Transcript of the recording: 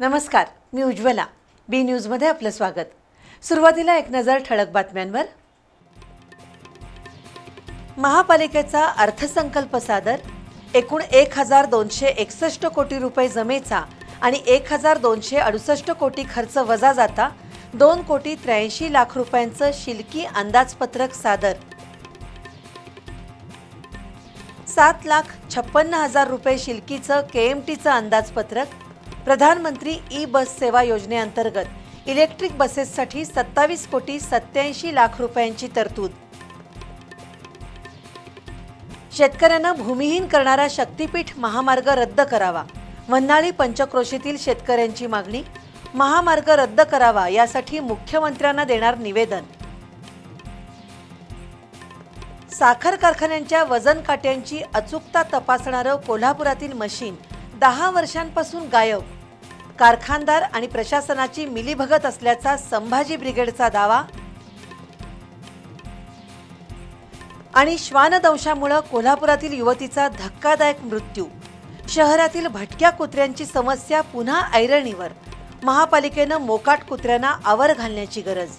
नमस्कार मी उज्ज्वला. बी न्यूजमध्ये आपलं स्वागत. सुरुवातीला एक नजर ठळक बातम्यांवर. महापालिकेचा अर्थसंकल्प सादर एकूण एक हजार दोनशे एकसष्ट कोटी रुपये जमेचा आणि एक हजार दोनशे अडुसष्ट कोटी खर्च वजा जाता दोन कोटी त्र्याऐंशी लाख रुपयांचं शिल्की अंदाजपत्रक सादर. सात लाख छप्पन्न हजार रुपये शिल्कीचं के एम टीचं अंदाजपत्रक प्रधानमंत्री ई बस सेवा योजनेअंतर्गत इलेक्ट्रिक बसेससाठी सत्तावीस कोटी सत्याऐंशी लाख रुपयांची तरतूद. शेतकऱ्यांना भूमिहीन करणारा शक्तीपीठ महामार्ग रद्द करावा. वन्हाळी पंचक्रोशीतील शेतकऱ्यांची मागणी महामार्ग रद्द करावा यासाठी मुख्यमंत्र्यांना देणार निवेदन. साखर कारखान्यांच्या वजन काट्यांची अचूकता तपासणारं कोल्हापुरातील मशीन दहा वर्षांपासून गायब. कारखानदार आणि प्रशासनाची मिलीभगत असल्याचा संभाजी ब्रिगेडचा दावा. आणि श्वानदंशामुळं कोल्हापुरातील युवतीचा धक्कादायक मृत्यू. शहरातील भटक्या कुत्र्यांची समस्या पुन्हा ऐरणीवर. महापालिकेनं मोकाट कुत्र्यांना आवर घालण्याची गरज.